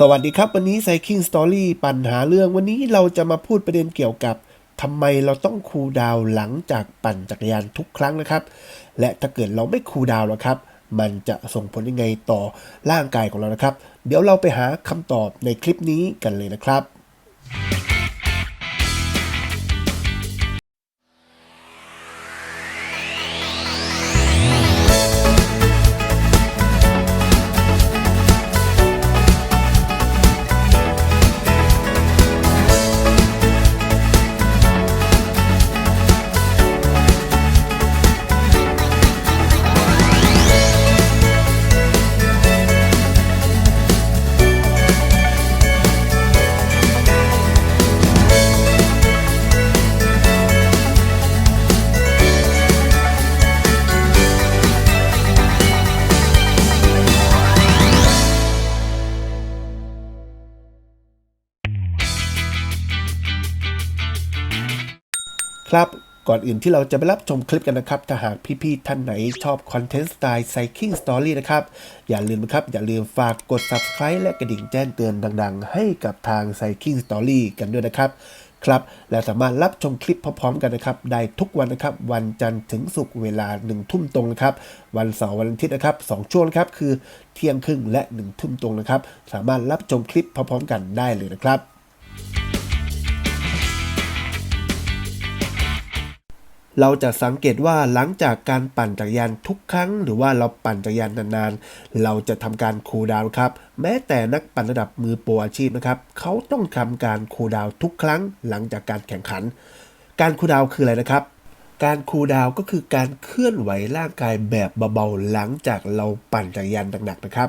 สวัสดีครับ วันนี้ c y คิ i n g Story ปัญหาเรื่องวันนี้เราจะมาพูดประเด็นเกี่ยวกับทำไมเราต้องคูลดาวหลังจากปั่นจักรยานทุกครั้งนะครับ และถ้าเกิดเราไม่คูลดาวแล้วครับ มันจะส่งผลยังไงต่อร่างกายของเรานะครับ เดี๋ยวเราไปหาคำตอบในคลิปนี้กันเลยนะครับ ครับก่อนอื่นที่เราจะไปรับชมคลิปกันนะครับ ถ้าหากพี่ๆท่านไหนชอบคอนเทนต์สไตล์ Cycling Story นะครับ อย่าลืมนะครับ อย่าลืมฝากกด Subscribe และกระดิ่งแจ้งเตือนดังๆ ให้กับทาง Cycling Story กันด้วยนะครับ ครับ และสามารถรับชมคลิปพร้อมๆกันนะครับ ได้ทุกวันนะครับ วันจันทร์ถึงศุกร์เวลา1ทุ่มตรงนะครับ วันเสาร์วันอาทิตย์นะครับสองช่วงครับคือเที่ยงครึ่งและ1ทุ่มตรงนะครับ สามารถรับชมคลิปพร้อมๆกันได้เลยนะครับ เราจะสังเกตว่าหลังจากการปั่นจักรยานทุกครั้ง หรือว่าเราปั่นจักรยานนานๆ เราจะทำการคูลดาวน์ครับ แม้แต่นักปั่นระดับมือโปรอาชีพนะครับเขาต้องทำการคูลดาวน์ทุกครั้ง หลังจากการแข่งขัน การคูลดาวน์คืออะไรนะครับ การคูลดาวน์ก็คือการเคลื่อนไหวร่างกายแบบเบาๆหลังจากเราปั่นจักรยานหนักๆนะครับ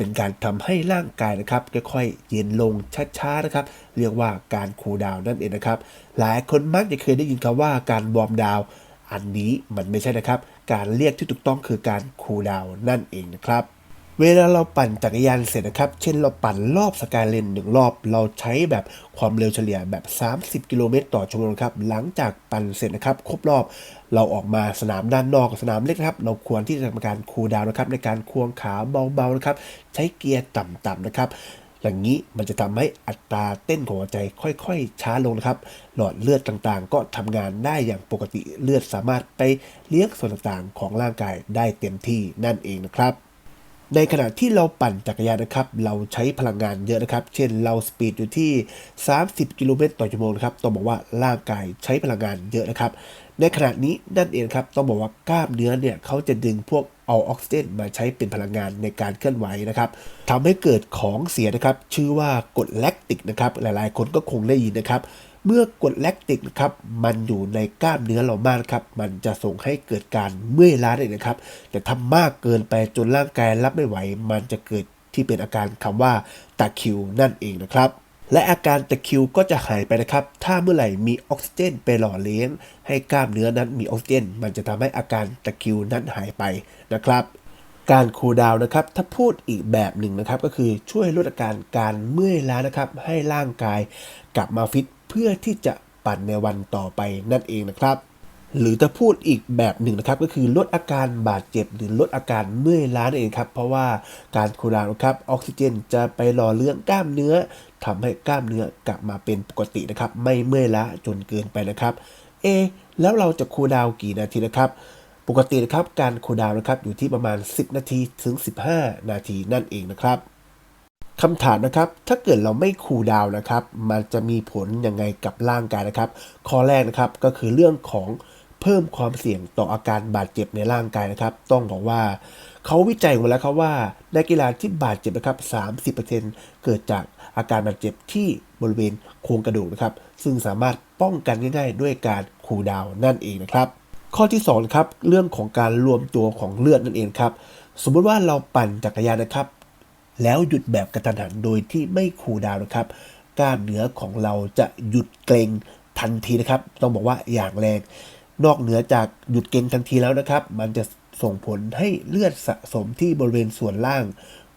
เป็นการทำให้ร่างกายนะครับค่อยๆเย็นลงช้าๆนะครับ เรียกว่าการคูลดาวน์นั่นเองนะครับ หลายคนมักจะเคยได้ยินคำว่าการวอร์มดาวน์อันนี้มันไม่ใช่นะครับ การเรียกที่ถูกต้องคือการคูลดาวน์นั่นเองนะครับ เวลาเราปั่นจักรยานเสร็จนะครับ เช่นเราปั่นรอบสกายเลนหนึ่งรอบ เราใช้แบบความเร็วเฉลี่ยแบบ 30 กิโลเมตรต่อชั่วโมงครับ หลังจากปั่นเสร็จนะครับ ครบรอบ เราออกมาสนามด้านนอกสนามเล็กนะครับ เราควรที่จะทำการคูลดาวน์นะครับ ในการควงขาเบาๆนะครับ ใช้เกียร์ต่ำๆนะครับอย่างนี้มันจะทำให้อัตราเต้นของหัวใจค่อยๆ ช้าลงนะครับ หลอดเลือดต่างๆ ก็ทำงานได้อย่างปกติเลือดสามารถไปเลี้ยงส่วนต่างๆของร่างกายได้เต็มที่นั่นเองนะครับ ในขณะที่เราปั่นจักรยานนะครับ เราใช้พลังงานเยอะนะครับ เช่นเราสปีดอยู่ที่ 30 กิโลเมตรต่อชั่วโมงนะครับ ต้องบอกว่าร่างกายใช้พลังงานเยอะนะครับ ในขณะนี้นั่นเองครับ ต้องบอกว่ากล้ามเนื้อเนี่ยเขาจะดึงพวกเอาออกซิเจนมาใช้เป็นพลังงานในการเคลื่อนไหวนะครับทำให้เกิดของเสียนะครับ ชื่อว่ากรดแลคติกนะครับ หลายๆ คนก็คงได้ยินนะครับ เมื่อกดแลคติกนะครับมันอยู่ในกล้ามเนื้อเรามากครับ มันจะส่งให้เกิดการเมื่อยล้าได้นะครับ แต่ทำมากเกินไปจนร่างกายรับไม่ไหว มันจะเกิดที่เป็นอาการคำว่าตะคิวนั่นเองนะครับและอาการตะคิวก็จะหายไปนะครับ ถ้าเมื่อไหร่มีออกซิเจนไปหล่อเลี้ยง ให้กล้ามเนื้อนั้นมีออกซิเจน มันจะทำให้อาการตะคิวนั้นหายไปนะครับ การคูลดาวนะครับ ถ้าพูดอีกแบบหนึ่งนะครับ ก็คือช่วยลดอาการการเมื่อยล้านะครับ ให้ร่างกายกลับมาฟิต เพื่อที่จะปั่นในวันต่อไปนั่นเองนะครับ หรือถ้าพูดอีกแบบหนึ่งนะครับ ก็คือลดอาการบาดเจ็บหรือลดอาการเมื่อยล้านั่นเองครับ เพราะว่าการคูลดาวน์นะครับออกซิเจนจะไปหล่อเลี้ยงกล้ามเนื้อทำให้กล้ามเนื้อกลับมาเป็นปกตินะครับ ไม่เมื่อยล้าจนเกินไปนะครับ เอ แล้วเราจะคูลดาวน์กี่นาทีนะครับปกตินะครับการคูลดาวน์นะครับอยู่ที่ประมาณ 10 นาทีถึง 15 นาทีนั่นเองนะครับ คำถามนะครับ ถ้าเกิดเราไม่คูลดาวน์นะครับ มันจะมีผลยังไงกับร่างกายนะครับ ข้อแรกนะครับก็คือเรื่องของเพิ่มความเสี่ยงต่ออาการบาดเจ็บในร่างกายนะครับ ต้องบอกว่าเขาวิจัยมาแล้วครับว่านักกีฬาที่บาดเจ็บนะครับ 30%เกิดจากอาการบาดเจ็บที่บริเวณโครงกระดูกนะครับ ซึ่งสามารถป้องกันง่าย ๆ ด้วยการคูลดาวน์นั่นเองนะครับ ข้อที่2ครับเรื่องของการรวมตัวของเลือดนั่นเองครับ สมมติว่าเราปั่นจักรยานนะครับ แล้วหยุดแบบกระทันหันโดยที่ไม่คูดาวนะครับ กล้ามเนื้อของเราจะหยุดเกร็งทันทีนะครับ ต้องบอกว่าอย่างแรง นอกเหนือจากหยุดเกร็งทันทีแล้วนะครับ มันจะส่งผลให้เลือดสะสมที่บริเวณส่วนล่าง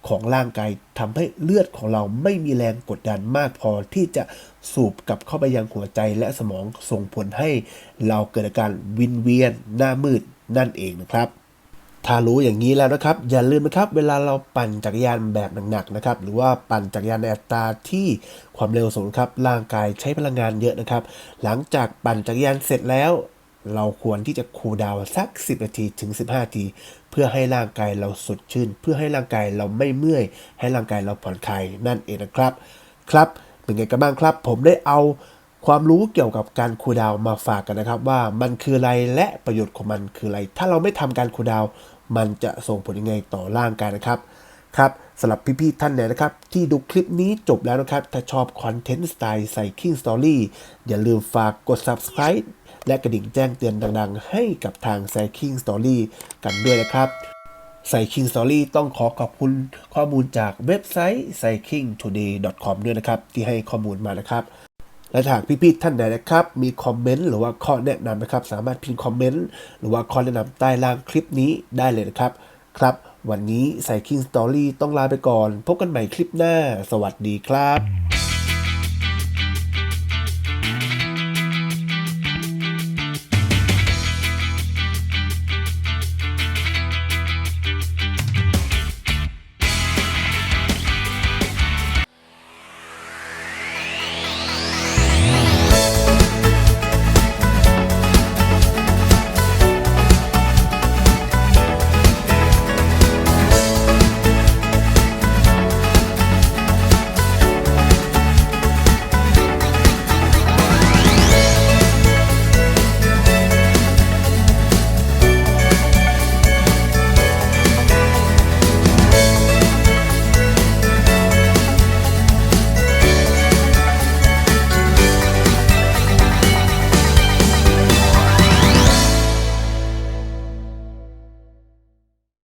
ของร่างกายทำให้เลือดของเราไม่มีแรงกดดันมากพอที่จะสูบกลับเข้าไปยังหัวใจและสมองส่งผลให้เราเกิดอาการวินเวียนหน้ามืดนั่นเองนะครับ ถ้ารู้อย่างนี้แล้วนะครับ อย่าลืมนะครับ เวลาเราปั่นจักรยานแบบหนักๆนะครับ หรือว่าปั่นจักรยานในอัตราที่ความเร็วสูงครับ ร่างกายใช้พลังงานเยอะนะครับ หลังจากปั่นจักรยานเสร็จแล้ว เราควรที่จะคูลดาวสัก 10 นาทีถึง 15 นาที เพื่อให้ร่างกายเราสดชื่น เพื่อให้ร่างกายเราไม่เมื่อย ให้ร่างกายเราผ่อนคลายนั่นเองนะครับ ครับ เป็นไงกันบ้างครับ ผมได้เอา ความรู้เกี่ยวกับการคูลดาวมาฝากกันนะครับ ว่ามันคืออะไรและประโยชน์ของมันคืออะไร ถ้าเราไม่ทำการคูลดาวมันจะส่งผลยังไงต่อร่างกายนะครับครับสำหรับพี่ๆท่านไหนนะครับ ที่ดูคลิปนี้จบแล้วนะครับ ถ้าชอบคอนเทนต์สไตล์ไซคิงสตอรี่อย่าลืมฝากกด subscribe และกระดิ่งแจ้งเตือนดังๆ ให้กับทาง Cycling Story กันด้วยนะครับ Cycling Story ต้องขอขอบคุณข้อมูลจากเว็บไซต์ cyclingtoday.com ด้วยนะครับ ที่ให้ข้อมูลมานะครับ และหากพี่ๆท่านใดนะครับ มีคอมเมนต์หรือว่าข้อแนะนำนะครับ สามารถพิมพ์คอมเมนต์หรือว่าข้อแนะนำใต้ล่างคลิปนี้ได้เลยนะครับครับวันนี้ไซคิงสตอรี่ต้องลาไปก่อน พบกันใหม่คลิปหน้า สวัสดีครับ